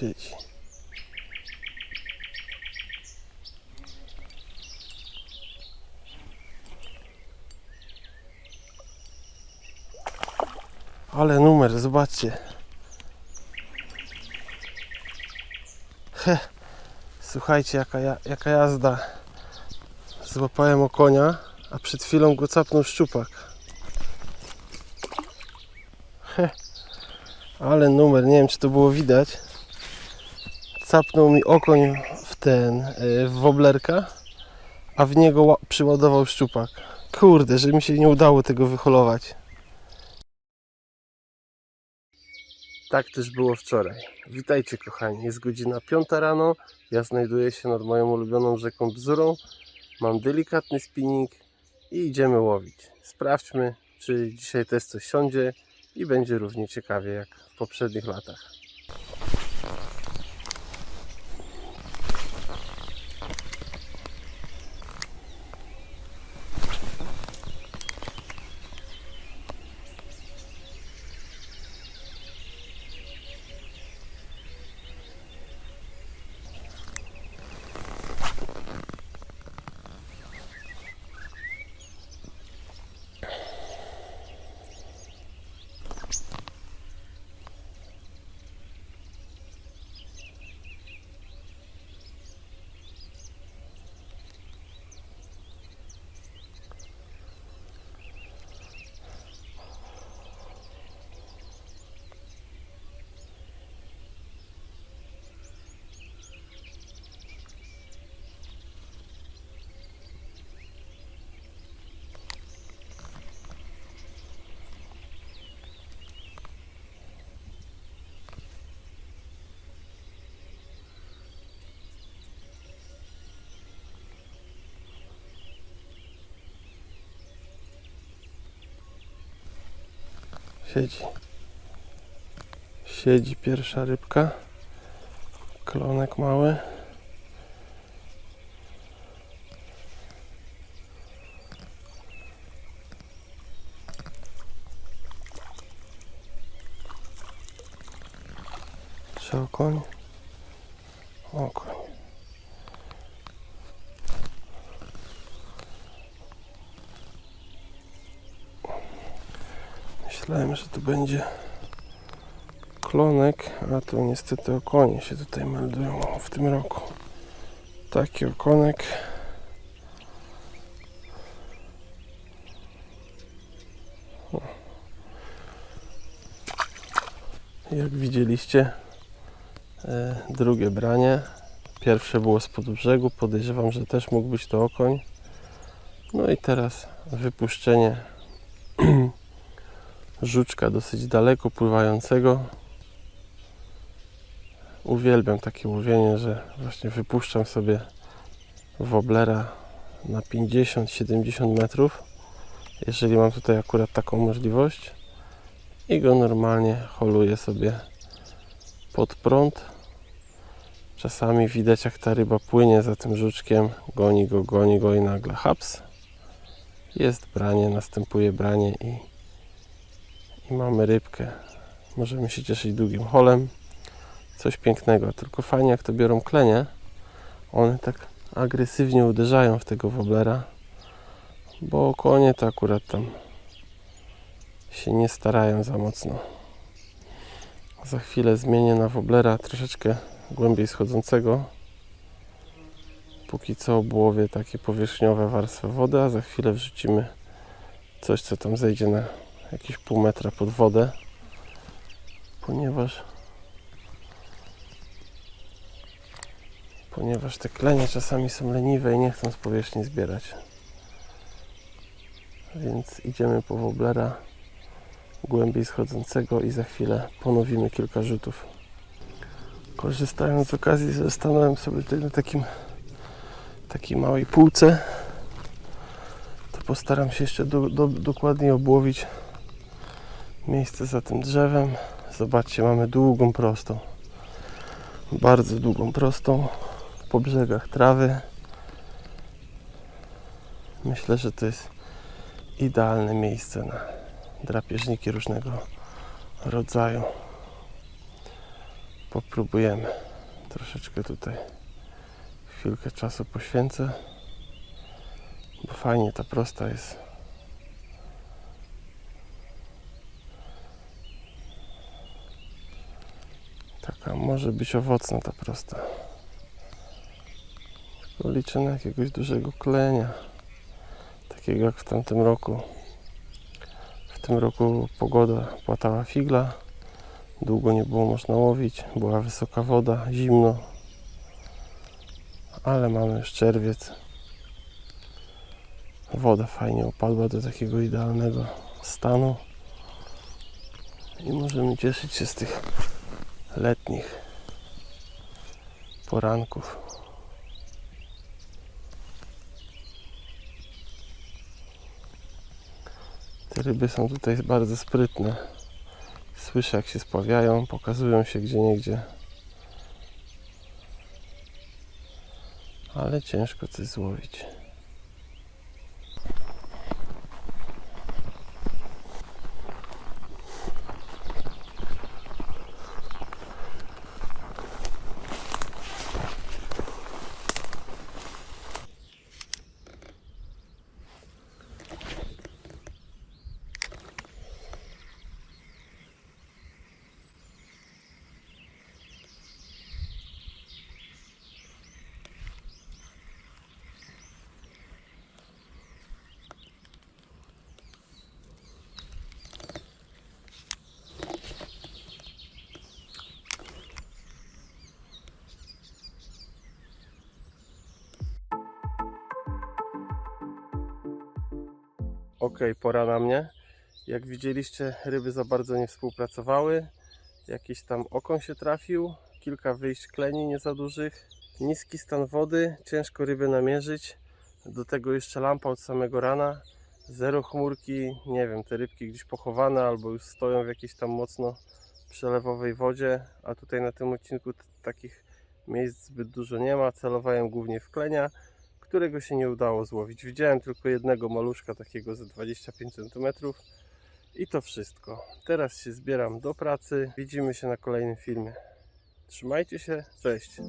Siedzi. Ale numer, zobaczcie. He, słuchajcie, jaka, ja, jaka jazda. Złapałem okonia, a przed chwilą go capnął szczupak. He, ale numer, nie wiem czy to było widać. Capnął mi okoń w ten, y, w woblerka, a w niego ła- przyładował szczupak. Kurde, że mi się nie udało tego wyholować. Tak też było wczoraj. Witajcie kochani, jest godzina 5 rano. Ja znajduję się nad moją ulubioną rzeką Bzurą. Mam delikatny spinning i idziemy łowić. Sprawdźmy, czy dzisiaj też coś siądzie i będzie równie ciekawie jak w poprzednich latach. Siedzi. Siedzi pierwsza rybka. Klonek mały. Czy okoń? Okoń. Myślałem, że to będzie klonek, a to niestety okonie się tutaj meldują w tym roku. Taki okonek. Jak widzieliście, e, drugie branie. Pierwsze było spod brzegu. Podejrzewam, że też mógł być to okoń. No i teraz wypuszczenie żuczka dosyć daleko pływającego. Uwielbiam takie łowienie, że właśnie wypuszczam sobie woblera na 50-70 metrów, jeżeli mam tutaj akurat taką możliwość i go normalnie holuję sobie pod prąd. Czasami widać jak ta ryba płynie za tym żuczkiem, goni go, goni go i nagle haps. Jest branie, następuje branie i mamy rybkę. Możemy się cieszyć długim holem. Coś pięknego, tylko fajnie jak to biorą klenie. One tak agresywnie uderzają w tego woblera, bo konie to akurat tam się nie starają za mocno. Za chwilę zmienię na woblera troszeczkę głębiej schodzącego. Póki co obłowię takie powierzchniowe warstwy wody, a za chwilę wrzucimy coś, co tam zejdzie na jakieś pół metra pod wodę, ponieważ ponieważ te klenie czasami są leniwe i nie chcą z powierzchni zbierać. Więc idziemy po woblera głębiej schodzącego i za chwilę ponowimy kilka rzutów. Korzystając z okazji, że stanąłem sobie tutaj na takim takiej małej półce, to postaram się jeszcze do, do, dokładniej obłowić miejsce za tym drzewem. Zobaczcie, mamy długą prostą. Bardzo długą prostą. Po brzegach trawy. Myślę, że to jest idealne miejsce na drapieżniki różnego rodzaju. Popróbujemy. Troszeczkę tutaj chwilkę czasu poświęcę. Bo fajnie ta prosta jest. Taka może być owocna ta prosta. Tylko liczę na jakiegoś dużego klenia. Takiego jak w tamtym roku. W tym roku pogoda płatała figla. Długo nie było można łowić. Była wysoka woda, zimno. Ale mamy już czerwiec. Woda fajnie opadła do takiego idealnego stanu. I możemy cieszyć się z tych letnich poranków. Te ryby są tutaj bardzo sprytne. Słyszę jak się spławiają, pokazują się gdzie niegdzie. Ale ciężko coś złowić. Ok, pora na mnie. Jak widzieliście, ryby za bardzo nie współpracowały. Jakiś tam okon się trafił, kilka wyjść kleni nie za dużych. Niski stan wody, ciężko ryby namierzyć. Do tego jeszcze lampa od samego rana. Zero chmurki, nie wiem, te rybki gdzieś pochowane albo już stoją w jakiejś tam mocno przelewowej wodzie. A tutaj na tym odcinku takich miejsc zbyt dużo nie ma. Celowałem głównie w klenia którego się nie udało złowić. Widziałem tylko jednego maluszka takiego ze 25 cm i to wszystko. Teraz się zbieram do pracy. Widzimy się na kolejnym filmie. Trzymajcie się, cześć.